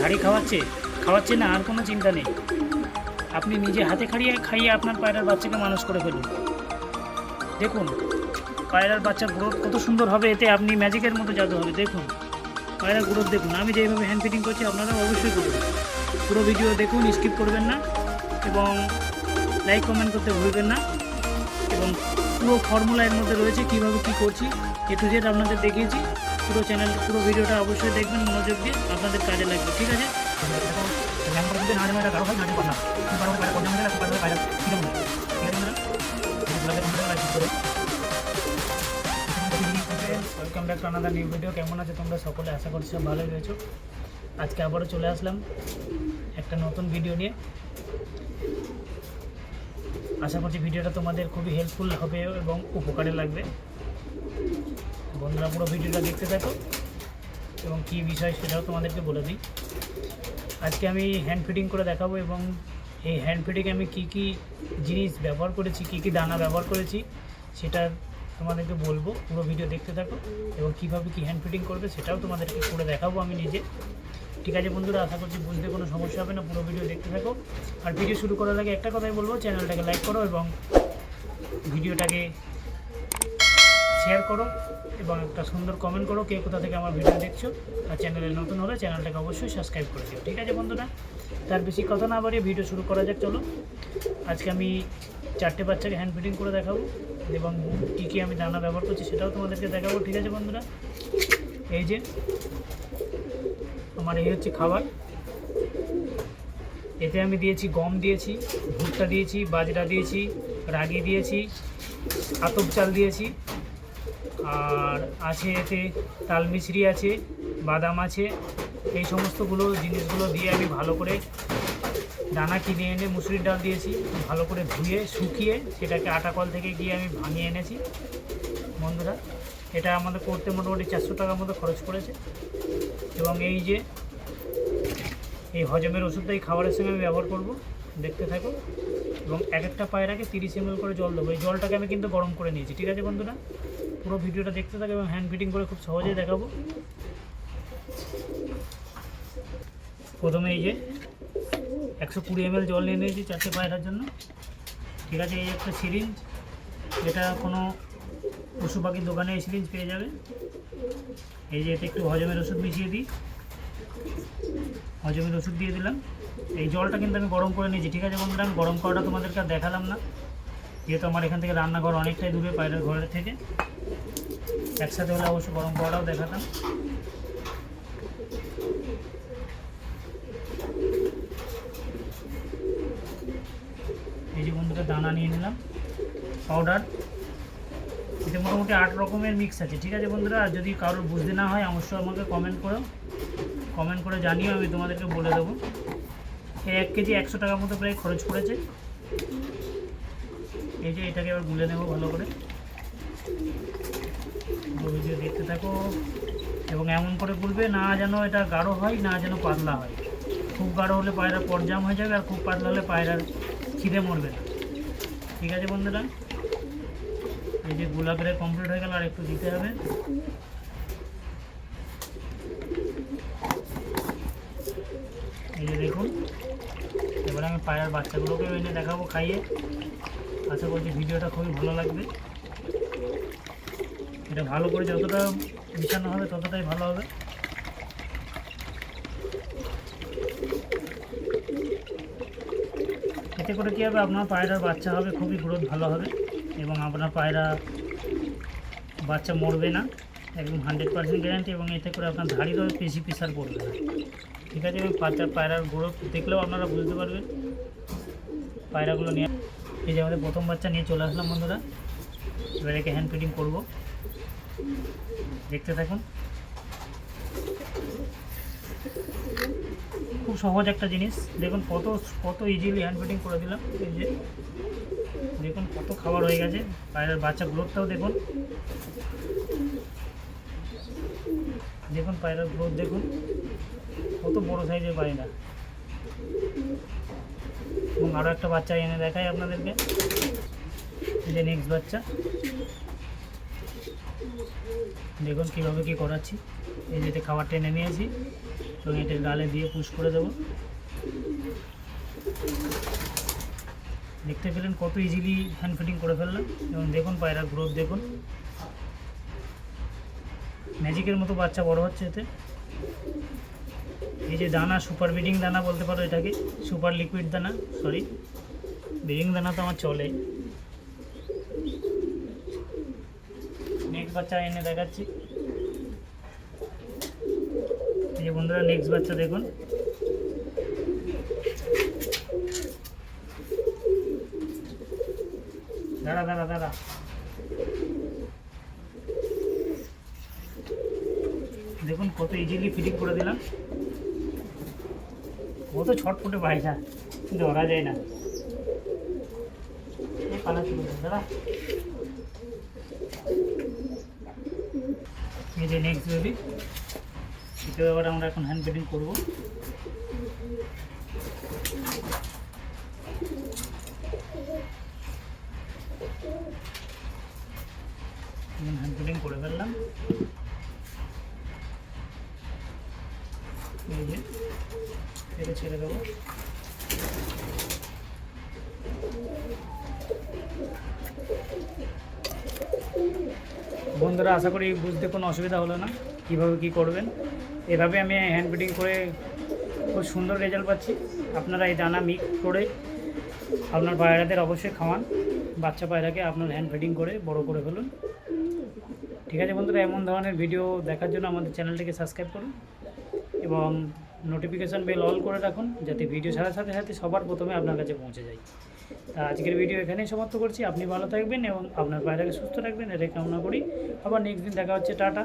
ধাড়ি খাওয়াচ্ছে? খাওয়াচ্ছে না, আর কোনো চিন্তা নেই। আপনি নিজে হাতে খাইয়ে খাইয়ে আপনার পায়রার বাচ্চাকে মানুষ করে ফেলুন। দেখুন, পায়রার বাচ্চার গ্রোথ কত সুন্দর হবে, এতে আপনি ম্যাজিকের মতো জাদু হবে। দেখুন, পায়রার গ্রোথ দেখুন। আমি যেভাবে হ্যান্ড ফিটিং করছি আপনারা অবশ্যই করবেন পুরো ভিডিও দেখুন স্কিপ করবেন না এবং লাইক কমেন্ট করতে ভুলবেন না। এবং পুরো ফর্মুলা এর মধ্যে রয়েছে কীভাবে কী করছি এ টু জেড আপনাদের দেখিয়েছি। পুরো চ্যানেল পুরো ভিডিওটা অবশ্যই দেখবেন, মনোযোগ দিয়ে আপনাদের কাজে লাগবে, ঠিক আছে? Welcome back to another new video কেমন আছে তোমরা সকলে? আশা করছি ভালোই রয়েছো। আজকে আবারও চলে আসলাম একটা নতুন ভিডিও নিয়ে। আশা করছি ভিডিওটা তোমাদের খুবই হেল্পফুল হবে এবং উপকারে লাগবে। বন্ধুরা, পুরো ভিডিওটা দেখতে থাকো। এবং কী বিষয় সেটাও তোমাদেরকে বলে দিই। আজকে আমি হ্যান্ড ফিটিং করে দেখাবো এবং এই হ্যান্ড ফিটিংয়ে আমি কী কী জিনিস ব্যবহার করেছি, কী কী দানা ব্যবহার করেছি, সেটা তোমাদেরকে বলব। পুরো ভিডিও দেখতে থাকো এবং কীভাবে কী হ্যান্ড ফিটিং করবে সেটাও তোমাদেরকে করে দেখাবো আমি নিজে। ঠিক আছে বন্ধুরা, আশা করছি বুঝতে কোনো সমস্যা হবে না, পুরো ভিডিও দেখতে থাকো। আর ভিডিও শুরু করার আগে একটা কথাই বলব চ্যানেলটাকে লাইক করো এবং ভিডিওটাকে শেয়ার করো এবং একটা সুন্দর কমেন্ট করো কে কোথা থেকে আমার ভিডিও দেখছ আর চ্যানেলে নতুন হলে চ্যানেলটাকে অবশ্যই সাবস্ক্রাইব করে দিও। ঠিক আছে বন্ধুরা? তার বেশি কথা না বাড়িয়ে ভিডিও শুরু করা যাক, চলো। আজকে আমি চারটে বাচ্চাকে হ্যান্ড ফিটিং করে দেখাবো এবং কী কী আমি দানা ব্যবহার করছি সেটাও তোমাদেরকে দেখাবো, ঠিক আছে বন্ধুরা? এই যে, আমার এই হচ্ছে খাবার। এতে আমি দিয়েছি গম দিয়েছি, ভুট্টা দিয়েছি, বাজরা দিয়েছি, রাগি দিয়েছি, আতপ চাল দিয়েছি আর আছে এতে তাল মিছরি আছে, বাদাম আছে, এই সমস্তগুলো জিনিসগুলো দিয়ে আমি ভালো করে দানা কিনে এনে মুসুরির ডাল দিয়েছি, ভালো করে ধুয়ে, শুকিয়ে সেটাকে আটা কল থেকে গিয়ে আমি ভাঙিয়ে এনেছি। বন্ধুরা, এটা আমাদের করতে মোটামুটি চারশো টাকার মতো খরচ পড়েছে। এবং এই যে এই হজমের ওষুধটা এই খাবারের সঙ্গে আমি ব্যবহার করব, দেখতে থাকো। এবং এক একটা পায়রাকে তিরিশ এম করে জল দেবো। এই জলটাকে আমি কিন্তু গরম করে নিয়েছি। ঠিক আছে বন্ধুরা? পুরো ভিডিওটা দেখতে থাকো এবং হ্যান্ড ফিটিং করে খুব সহজেই দেখাবো। প্রথমে এই যে একশো কুড়ি এম জল নিয়ে নিয়েছি চারটে পায়রার জন্য। ঠিক আছে, এই একটা সিরিঞ্জ এটা কোনো পশু পাখির দোকানে এই সিরিঞ্জ পেয়ে যাবে। এই যে এতে একটু হজমের ওষুধ মিশিয়ে দিই। হজমের ওষুধ দিয়ে দিলাম। এই জলটা কিন্তু আমি গরম করে নিয়েছি, ঠিক আছে বন্ধুরা? আমি গরম করাটা তোমাদেরকে দেখালাম না। যেহেতু আমার এখান থেকে রান্নাঘর অনেকটাই দূরে পায়রার ঘরের থেকে। একসাথে হলে অবশ্য গরম করাটাও দেখাতাম। এই যে বন্ধুরা, দানা নিয়ে নিলাম পাউডার এতে মোটামুটি আট রকমের মিক্স আছে, ঠিক আছে বন্ধুরা? আর যদি কারোর বুঝতে না হয়, অবশ্যই আমাকে কমেন্ট করো। কমেন্ট করে জানিও, আমি তোমাদেরকে বলে দেবো। এক কেজি একশো টাকার মতো প্রায় খরচ পড়েছে। এই যে এটাকে এবার গুলে নেব ভালো করে। ভিডিও দেখতে থাকো। এবং এমন করে গুলবে না যেন এটা গাঢ় হয়, না যেন পাতলা হয়। খুব গাঢ় হলে পায়রা পরজাম হয়ে যাবে, আর খুব পাতলা হলে পায়রার ছিঁড়ে মরবে না। ঠিক আছে বন্ধুরা? এই যে গোলাপের কমপ্লিট হয়ে গেল, আর একটু দিতে হবে। এই যে দেখুন, এবারে আমি পায়রার বাচ্চাগুলোকে এনে দেখাবো খাইয়ে। আশা করছি ভিডিওটা খুবই ভালো লাগবে। এটা ভালো করে যতটা মিশানো হবে ততটাই ভালো হবে। এতে করে কী হবে? আপনার পায়রার বাচ্চা হবে, খুবই গ্রোথ ভালো হবে এবং আপনার পায়রা বাচ্চা মরবে না। একদম হান্ড্রেড পার্সেন্ট গ্যারান্টি এবং এতে করে আপনার ধাড়িরও বেশি প্রেশার পড়বে না। ঠিক আছে? এবং পায়রার গ্রোথ দেখলেও আপনারা বুঝতে পারবেন। পায়রাগুলো নিয়ে এই যে আমাদের প্রথম বাচ্চা নিয়ে চলে আসলাম বন্ধুরা। এবার একে হ্যান্ড ফিটিং করব। দেখতে থাকুন। খুব সহজ একটা জিনিস। দেখুন কত কত ইজিলি হ্যান্ড ফিটিং করে দিলাম। এই যে, দেখুন কত খাবার হয়ে গেছে। পায়রার বাচ্চা গ্রোথটাও দেখুন। দেখুন পায়রার গ্রোথ দেখুন। কত বড় সাইজের পায়রা আরও একটা বাচ্চা এনে দেখাই আপনাদেরকে। যে নেক্সট বাচ্চা। দেখুন কীভাবে কী করাচ্ছি। এই যেতে খাবার টেনে নিয়েছি। এবং এটার গালে দিয়ে পুশ করে দেব। দেখতে পেলেন কত ইজিলি হ্যান্ড ফিটিং করে ফেললাম। এবং দেখুন পায়রার গ্রোথ দেখুন। ম্যাজিকের মতো বাচ্চা বড় হচ্ছে এতে। এই যে দানা সুপার ব্রিডিং দানা বলতে পারো এটাকে সুপার লিকুইড দানা সরি ব্রিডিং দানা তো আমার চলে। নেক্সট বাচ্চা এনে দেখাচ্ছি। এই যে বন্ধুরা নেক্সট বাচ্চা দেখুন। দাঁড়া দাঁড়া দাঁড়া। দেখুন কত ইজিলি ফিটিং করে দিলাম। কত ছটফটে বাইরা ধরা যায় না। পালা এই যে নেক্সট আমরা এখন হ্যান্ড ফিটিং করব। হ্যান্ড ফিটিং করে ফেললাম। ছেড়ে দেবো। বন্ধুরা, আশা করি বুঝতে কোনো অসুবিধা হলো না। কীভাবে কি করবেন? এভাবে আমি হ্যান্ড ফিটিং করে খুব সুন্দর রেজাল্ট পাচ্ছি। আপনারা এই দানা মিক্স করে আপনার পায়রাদের অবশ্যই খাওয়ান। বাচ্চা পায়রাকে আপনার হ্যান্ড ফিটিং করে বড় করে ফেলুন। ঠিক আছে বন্ধুরা, এমন ধরনের ভিডিও দেখার জন্য আমাদের চ্যানেলটিকে সাবস্ক্রাইব করুন। এবং নোটিফিকেশান বেল অল করে রাখুন, যাতে ভিডিও ছাড়ার সাথে সাথে সবার প্রথমে আপনার কাছে পৌঁছে যায়। তা আজকের ভিডিও এখানেই সমাপ্ত করছি। আপনি ভালো থাকবেন এবং আপনার পায়রাকে সুস্থ রাখবেন। এটাই কামনা করি। আবার নেক্সট দিন দেখা হচ্ছে। টাটা।